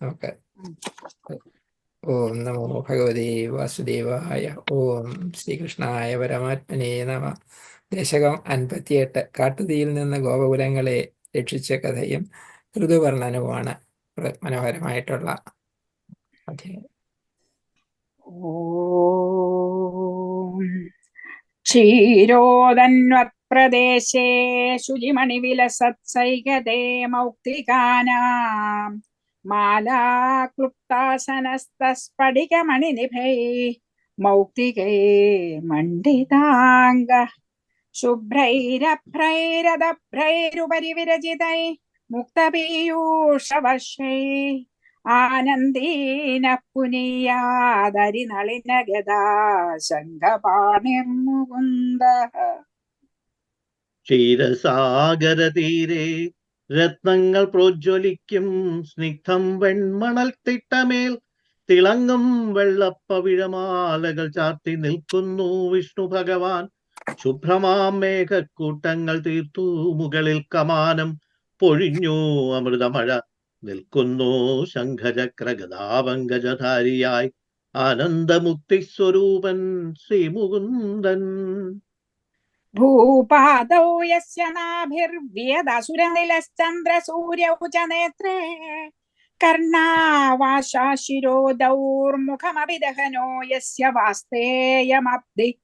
നമുക്ക് ഓം നമോ ഭഗവതി വാസുദേവായ ഓം ശ്രീകൃഷ്ണായ പരമാത്മനേ നമ. ദശകം അൻപത്തിയെട്ട് കാട്ടുതീയിൽ നിന്ന് ഗോപകുലങ്ങളെ രക്ഷിച്ച കഥയും ഋതുവർണനവുമാണ് മനോഹരമായിട്ടുള്ള ക്ഷീരോദന്വത്പ്രദേശേ ശുചിമണിവിലസത്സൈകതേ മൗക്തികാനാം. മാലാക്ലുപ്താസനസ്തസ്ഫടികമണിനിഭൈ മൗക്തികേ മണ്ഡിതാംഗ ശുഭ്രൈരഭ്രൈരദഭ്രൈരുപരി വിരചിതൈ മുക്തപീയൂഷവർഷൈ ആനന്ദീന പുനീയാദരിനളിന ഗദാ ശംഖപാണിർമുകുന്ദ ക്ഷീരസാഗരതീരെ രത്നങ്ങൾ പ്രോജ്വലിക്കും സ്നിഗ്ധം വെൺമണൽ തിട്ടമേൽ തിളങ്ങും വെള്ളപ്പവിഴമാലകൾ ചാർത്തി നിൽക്കുന്നു വിഷ്ണു ഭഗവാൻ. ശുഭ്രമാം മേഘക്കൂട്ടങ്ങൾ തീർത്തു മുകളിൽ കമാനം പൊഴിഞ്ഞു അമൃതമഴ നിൽക്കുന്നു. ശംഖചക്രഗതാപങ്കജധാരിയായി ആനന്ദമുക്തി സ്വരൂപൻ ശ്രീമുകുന്ദൻ भूपादौ यस्य नाभिर्व्यदसुरनिलश्चन्द्रसूर्यौ च नेत्रे कर्णावाशाशिरोदौर्मुखमपि दहनो यस्य वास्तेयमब्धि।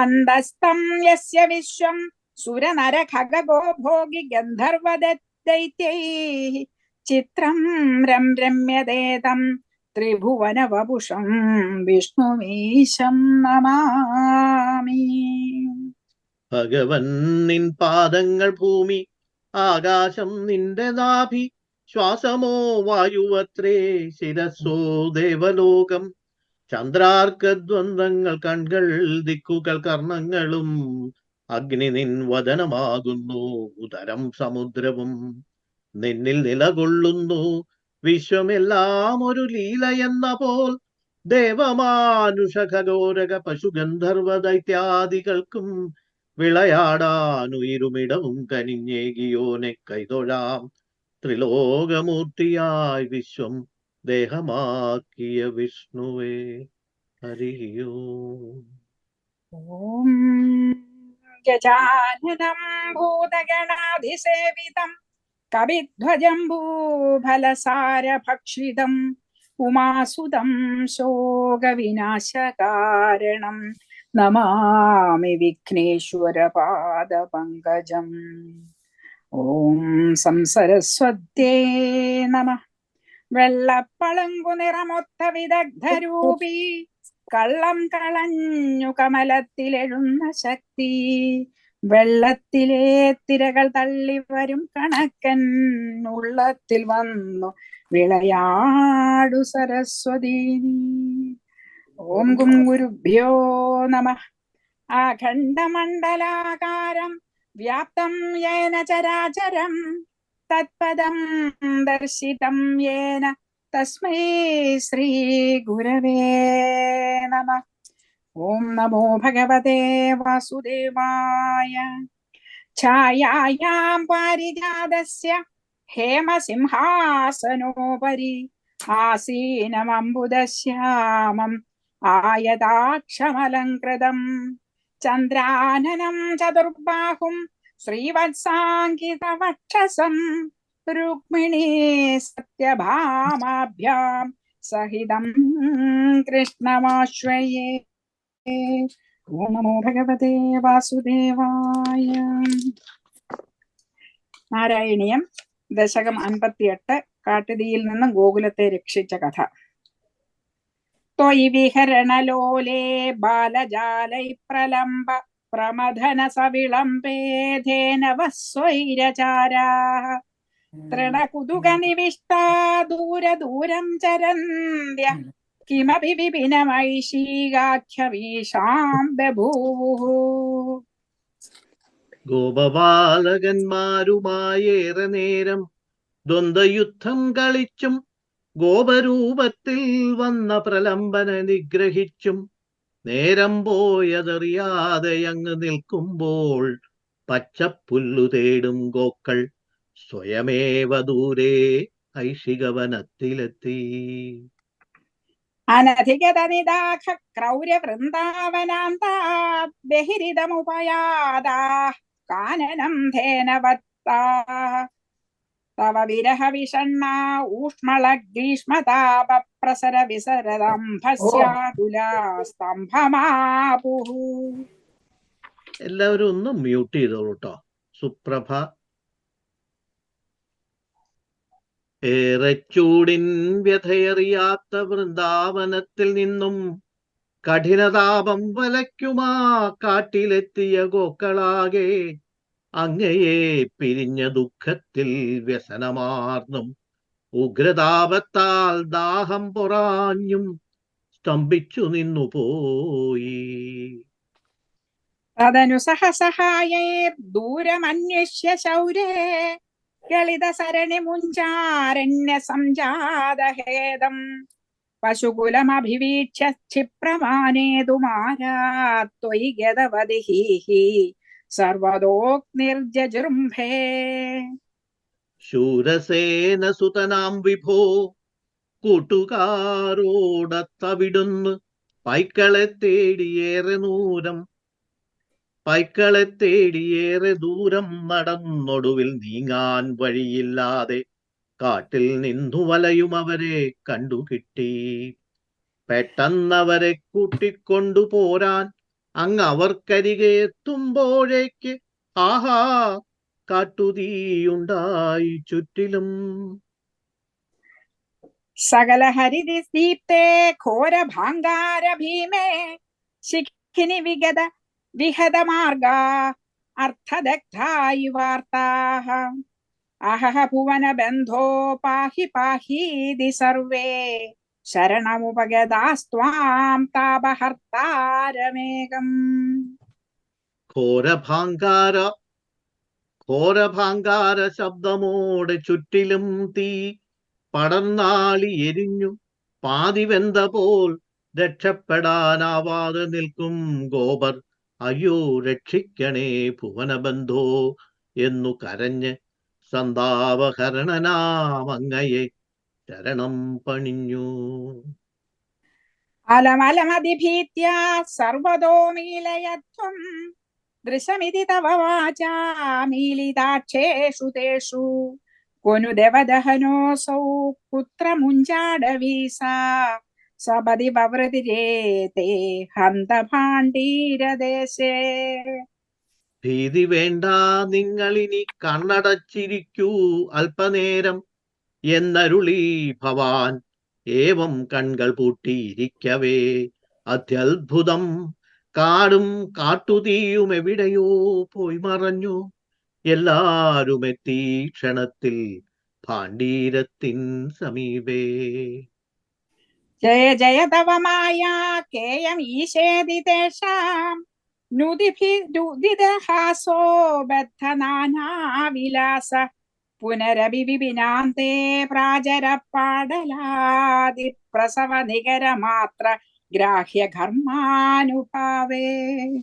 अन्दस्तं यस्य विश्वं सुरनरखगो भोगि गन्धर्वदैत्यैः चित्रं रं रम्यते तं त्रिभुवनवपुषं विष्णुमीशं नमामि। ഭഗവൻ നിൻ പാദങ്ങൾ ഭൂമി ആകാശം നിന്റെ നാഭി ശ്വാസമോ വായുവത്രേ ശിരസ്സോ ദേവലോകം. ചന്ദ്രാർക്കദ്വന്ദ്ങ്ങൾ കൺകൾ ദിക്കുകൾ കർണങ്ങളും അഗ്നി നിൻ വദനമാകുന്നു ഉദരം സമുദ്രവും നിന്നിൽ നിലകൊള്ളുന്നു. വിശ്വമെല്ലാം ഒരു ലീല എന്ന പോൽ ദേവമാനുഷ ഖഗോരക പശുഗന്ധർവ ദൈത്യാദികൾക്കും വിളയാടാനുയിരുമിടവും കനിഞ്ഞേകിയോനെ കൈതൊഴാം. ത്രിലോകമൂർത്തിയായി വിശ്വം ദേഹമാക്കിയ വിഷ്ണുവേ ഹരിയോ. ഗജാനനം ഭൂതഗണാധിസേവിതം കവിധ്വജം ഭൂഫലസാരഭക്ഷിതം ഉമാസുതം ശോകവിനാശകാരണം. നമാമി വിഘ്നേശ്വരപാദപങ്കജം ഓം സംസരസ്വത്യേ നമ വെള്ളപ്പളങ്കു നിറമൊത്ത വിദഗ്ധരൂപി കള്ളം കളഞ്ഞു കമലത്തിലെഴുന്ന ശക്തി വെള്ളത്തിലെ തിരകൾ തള്ളി വരും കണക്കൻ ഉള്ളത്തിൽ വന്നു വിളയാടു സരസ്വതി. ഓം ഗും ഗുരുഭ്യോ നമ. അഖണ്ഡമണ്ഡലാകാരം വ്യാപ്തം യേന ചരാചരം. തത്പദം ദർശിതം യേന. തസ്മൈ ശ്രീ ഗുരവേ നമ. ഓം നമോ ഭഗവതേ വാസുദേവായ. ഛായായാം പാരിജാതസ്യ ഹേമസിംഹാസനോപരി. ആസീനമംബുദശ്യാമം. ആയതാക്ഷമലങ്കൃതം ചന്ദ്രാനനം ചതുർബാഹും ശ്രീവത്സാങ്കിതവക്ഷസം രുക്മിണീ സത്യഭാമാഭ്യാം സഹിതം കൃഷ്ണമാശ്രയേ. ഓം നമോ ഭഗവതേ വാസുദേവായ. നാരായണീയം ദശകം അൻപത്തിയെട്ട് കാട്ടുതീയിൽ നിന്ന് ഗോകുലത്തെ രക്ഷിച്ച കഥ. ത്വയി വിഹരണലോലേ ബാലജാലൈ പ്രലംബ പ്രമഥന സവിളംബേധേനവ സ്വൈരചാരാः തൃണകുതുകനിവിഷ്ടാ ദൂരദൂരം ചരന്ത്യ കിമപി വിപിനമൈഷീകാഖ്യവീഷാം ബഭൂവുഹ ഗോപബാലകന്മാരുമായേറെ നേരം ദ്വന്ദ്വയുദ്ധം കളിച്ചും ഗോപരൂപത്തിൽ വന്ന പ്രലംബന നിഗ്രഹിച്ചും നേരം പോയതറിയാതെ അങ്ങ് നിൽക്കുമ്പോൾ പച്ചപ്പുല്ലു തേടും ഗോക്കൾ സ്വയമേവ ദൂരെ ഐഷികവനത്തിലെത്തി. അനധികത നിദാഖ ക്രൗര്യ വൃന്ദാവനാന്താത് കാനനം ധേനവത്താ. തവ വിരഹ വിഷണ്ണ ഊഷ്മള ഗ്രീഷ്മതാപ പ്രസര വിസരദംഭസ്യാതുലാസ്തംഭമാപുഹു എല്ലാവരും ഒന്ന് മ്യൂട്ട് ചെയ്തോളൂ കേട്ടോ സുപ്രഭ. ഏറെ ചൂടിൻ വ്യഥയറിയാത്ത വൃന്ദാവനത്തിൽ നിന്നും കഠിനതാപം വലയ്ക്കുമാ കാട്ടിലെത്തിയ ഗോക്കളാകെ അങ്ങയെ പിരിഞ്ഞ ദുഃഖത്തിൽ വ്യസനമാർന്നും ഉഗ്രതാപത്താൽ ദാഹം പൊറാഞ്ഞും സ്തംഭിച്ചു നിന്നു പോയി. തദനു ദൂരമന്വേഷ്യ ശൗരേ ഗളിത സരണി മുഞ്ചാരണ്യ സംജാതഹേദം പശുകുലമഭിവീക്ഷ്യ ക്ഷിപ്രമാനേതുമാരാത്വയി ഗതവതിഹി സർവതോക്നിർജൃംഭേ ശൂരസേന സുതനാം വിഭോ കൂട്ടുകാരോടത്തവിടുന്ന്. പൈക്കളെ തേടിയേറെ ദൂരം പൈക്കളെ തേടിയേറെ ദൂരം നടന്നൊടുവിൽ നീങ്ങാൻ വഴിയില്ലാതെ കാട്ടിൽ നിന്നു വലയും അവരെ കണ്ടുകിട്ടി. പെട്ടെന്നവരെ കൂട്ടിക്കൊണ്ടു പോരാൻ അങ്ങ് അവർക്കരികെ എത്തുമ്പോഴേക്ക് ആഹാ കാട്ടുതീയുണ്ടായി ചുറ്റിലും. സകല ഹരിതി ദീപ്തേ ഘോര ഭാങ്കാര ഭീമേ ശിഖിനി വിഗത വിഹത മാർഗ അർത്ഥദഗ്ധായി വാർത്താഹ. അഹഹ ഭുവന ബന്ധോ പാഹി പാഹീതി സർവേ. ശരണമുപഗതാസ്ത്വാം താപഹർത്താരമേകം. ഘോരഭാങ്കാര ഘോരഭാങ്കാര ശബ്ദമോടെ ചുറ്റിലും തീ പടർന്നാളി എരിഞ്ഞു. പാതി വെന്ത പോൽ രക്ഷപ്പെടാനാവാതെ നിൽക്കും ഗോപർ. അയ്യോ രക്ഷിക്കണേ ഭുവനബന്ധോ എന്നു കരഞ്ഞ് സന്താപഹരണനാമങ്ങയെ ശരണം പണിഞ്ഞു. അലമലമതിഭീത്യ സർവതോ മീലയത്വം ദൃശമിതി തവ വാച മീലിതാക്ഷേഷു തേഷു. കൊനു ദേവദഹനോസൗ പുത്രമുഞ്ചാടവീസ സപതി വവൃതിരേതേ ഹന്തഭാണ്ഡീരദേശേ ഭീതി വേണ്ട നിങ്ങളിനി കണ്ണടച്ചിരിക്കൂ. അല്പനേരം എന്നരുളി ഭവാൻ. ഏവം കൺകൾ പൂട്ടിയിരിക്കവേ. അത്യത്ഭുതം കാടും കാട്ടുതീയും എവിടെയോ പോയി മറഞ്ഞു. എല്ലാരും എത്തി ക്ഷണത്തിൽ ഭാണ്ഡീരത്തിൻ സമീപേ. ജയ ജയ തവമായ കേയം ഈശേതി തേഷാം നുദിഭിരുദിതഹാസോ ബദ്ധനാനാവിലാസ പുനരപി വിപിനാന്തേ പ്രാചരപ്പാടലാതി പ്രസവ നികര മാത്ര ഗ്രാഹ്യ ഘർമാനുഭാവേ.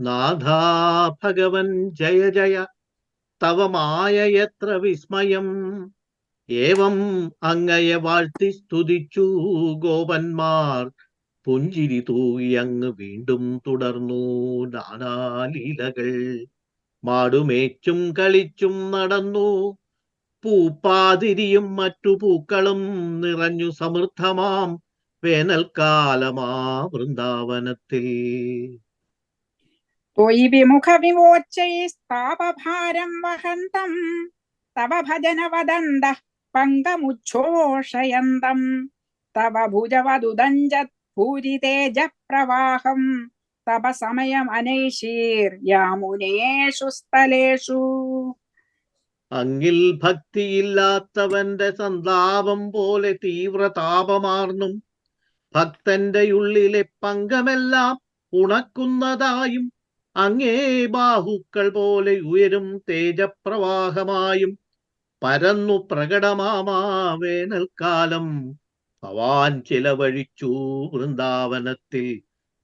നാഥാ ഭഗവൻ ജയ ജയ തവ മായയത്ര വിസ്മയം. ഏവം അങ്ങയെ വാഴ്ത്തി സ്തുതിച്ചു ഗോപന്മാർ. പുഞ്ചിരി തൂകി അങ്ങ് വീണ്ടും തുടർന്നു നാനാലീലകൾ. മാടുമേച്ചും കളിച്ചും നടന്നു. പൂപ്പാതിരിയും മറ്റു പൂക്കളും നിറഞ്ഞു സമൃദ്ധമാം വേനൽക്കാലമാ വൃന്ദാവനത്തിൽ. ത്വയി വിമുഖ വിമോച്ചൈസ്താപഭാരം വഹന്തം. തവ ഭജന വദന്ത പങ്കമുച്ഛോഷയന്തം. തവ ഭുജവദുദഞ്ജത് ഭൂരി തേജ പ്രവാഹം അങ്ങിൽ ഭക്തിയില്ലാത്തവന്റെ സന്താപം പോലെ തീവ്ര താപമാർന്നും ഭക്തന്റെ ഉള്ളിലെ പങ്കമെല്ലാം ഉണക്കുന്നതായും അങ്ങേ ബാഹുക്കൾ പോലെ ഉയരും തേജപ്രവാഹമായും പരന്നു പ്രകടമാമാ വേനൽക്കാലം ഭവാൻ ചിലവഴിച്ചു വൃന്ദാവനത്തിൽ.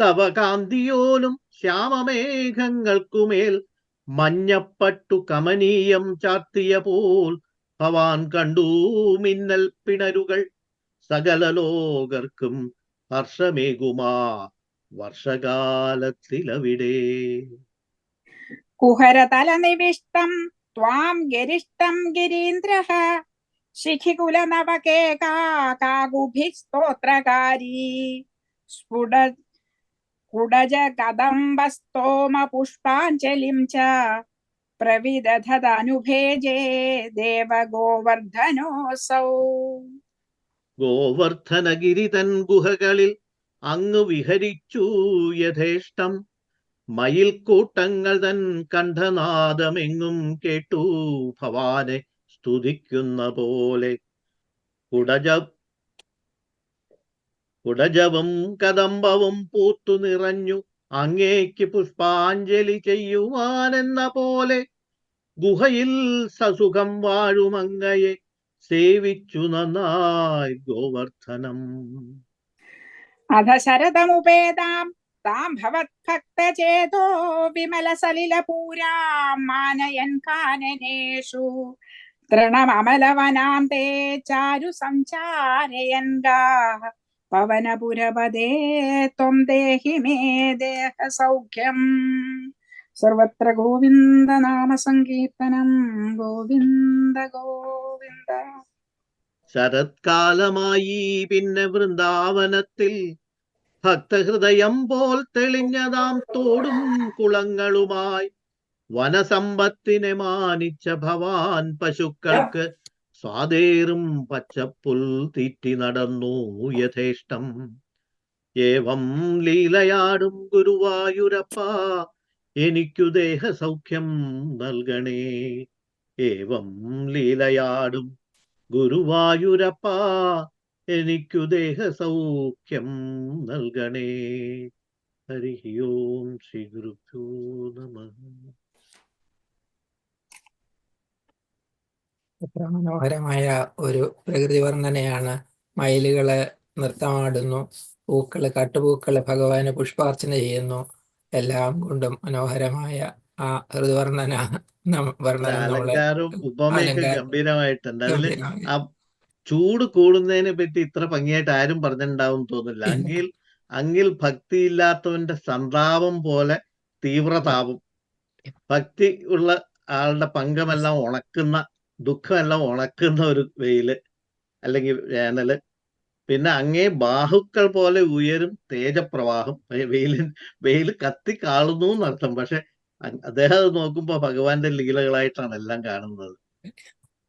തവ കാന്തിയോലും ശ്യാമമേഘങ്ങൾക്കുമേൽ മഞ്ഞപ്പട്ടു കമനീയം ചാർത്തിയ പോൽ ഭവാൻ കണ്ടു മിന്നൽ പിണരുകൾ. സകല ലോകർക്കും ഹർഷമേകുമാ വർഷകാലത്തിലവിടെ. കുഹരതല നിവിഷ്ടം ത്വാം ഗരിഷ്ടം ഗിരീന്ദ്ര. ശിഖികുല നവകേകാകുഭി സ്തോത്രകാരി സ്ഫുട कुडज कदम्बस्तोम पुष्पाञ्जलिं च प्रविदधदनुभेजे देवगोवर्धनोऽसौ ഗോവർദ്ധനഗിരിതൻ ഗുഹകളിൽ അങ്ങ് വിഹരിച്ചു യഥേഷ്ടം മയിൽക്കൂട്ടങ്ങൾ തൻ കണ്ഠനാദമെങ്ങും കേട്ടു ഭവാനെ സ്തുതിക്കുന്ന പോലെ കുടജ കുടജവും കദംബവും പൂത്തു നിറഞ്ഞു. അങ്ങേക്ക് പുഷ്പാഞ്ജലി ചെയ്യുവാനെന്ന പോലെ ഗുഹയിൽ സസുഖം വാഴുമങ്ങയെ സേവിച്ചു നന്നായി ഗോവർദ്ധനം. അധ ശരതമുപേതാം താം ഭവത് ഭക്തചേതോ വിമല സലില പൂരാ മാനയൻ കാനനേഷു. തൃണമലവനാം തേ ചാരു സഞ്ചാരയൻ ഗാ പവനപുരപദേ ത്വം ദേഹി മേ ദേഹ സൗഖ്യം. സർവത്ര ഗോവിന്ദ നാമ സങ്കീർത്തനം ഗോവിന്ദ ഗോവിന്ദ. ശരത്കാലമായി പിന്നെ വൃന്ദാവനത്തിൽ ഭക്തഹൃദയം പോൽ തെളിഞ്ഞതാം തോടും കുളങ്ങളുമായി വനസമ്പത്തിനെ മാനിച്ച ഭവാൻ പശുക്കൾക്ക് സ്വാതേറും പച്ചപ്പുൽ തീറ്റി നടന്നു യഥേഷ്ടം. ഏവം ലീലയാടും ഗുരുവായൂരപ്പ എനിക്കു ദേഹസൗഖ്യം നൽകണേ. ഏവം ലീലയാടും ഗുരുവായൂരപ്പ എനിക്കു ദേഹസൗഖ്യം നൽകണേ. ഹരി ഓം ശ്രീ ഗുരുഭ്യോ നമ. എത്ര മനോഹരമായ ഒരു പ്രകൃതി വർണനയാണ്. മയിലുകൾ നൃത്തമാടുന്നു. പൂക്കൾ കാട്ടുപൂക്കൾ ഭഗവാന് പുഷ്പാർച്ചന ചെയ്യുന്നു. എല്ലാം കൊണ്ടും മനോഹരമായ ആ ഋതുവർണന നം- വർണന നമ്മളെ അലങ്കാരവും ഉപമയൊക്കെ അലങ്കാരം. ഗംഭീരമായിട്ടുണ്ട് അതിൽ ആ ചൂട് കൂടുന്നതിനെ പറ്റി ഇത്ര ഭംഗിയായിട്ട് ആരും പറഞ്ഞിട്ടുണ്ടാവും തോന്നില്ല ഇല്ല. അങ്ങിൽ അങ്ങിൽ ഭക്തിയില്ലാത്തവന്റെ സന്താപം പോലെ തീവ്രതാപം. ഭക്തി ഉള്ള ആളുടെ പങ്കമെല്ലാം ഉണക്കുന്ന ദുഃഖമെല്ലാം ഉണക്കുന്ന ഒരു വെയിൽ അല്ലെങ്കിൽ വേനൽ. പിന്നെ അങ്ങേ ബാഹുക്കൾ പോലെ ഉയരും തേജപ്രവാഹം. വെയിലിൻ വെയിൽ കത്തി കാളുന്നു എന്നർത്ഥം. പക്ഷെ അദ്ദേഹം അത് നോക്കുമ്പോ ഭഗവാന്റെ ലീലകളായിട്ടാണ് എല്ലാം കാണുന്നത്.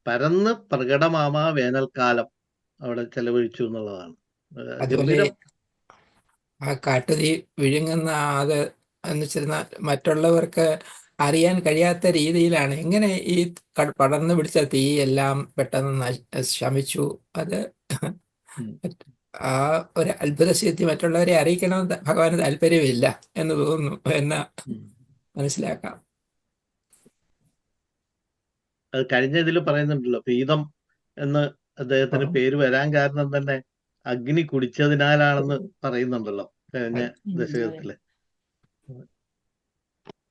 പരന്ന് പ്രകടമാമാ വേനൽക്കാലം. അവിടെ ചെലവഴിച്ചു എന്നുള്ളതാണ്. ആ കാട്ടുതീ വിഴുങ്ങുന്ന അത് എന്ന് വെച്ചിരുന്ന മറ്റുള്ളവർക്ക് അറിയാൻ കഴിയാത്ത രീതിയിലാണ്. എങ്ങനെ ഈ പടർന്നു പിടിച്ച തീ എല്ലാം പെട്ടെന്ന് ശമിച്ചു? അത്. ആ ഒരു അത്ഭുത സ്ഥിതി മറ്റുള്ളവരെ അറിയിക്കണമെന്ന് ഭഗവാന് താല്പര്യമില്ല എന്ന് തോന്നുന്നു എന്ന് മനസ്സിലാക്കാം. അത് കഴിഞ്ഞ ഇതിൽ പറയുന്നുണ്ടല്ലോ പീതം എന്ന് അദ്ദേഹത്തിന് പേര് വരാൻ കാരണം തന്നെ അഗ്നി കുടിച്ചതിനാലാണെന്ന് പറയുന്നുണ്ടല്ലോ കഴിഞ്ഞ ദശകത്തിൽ.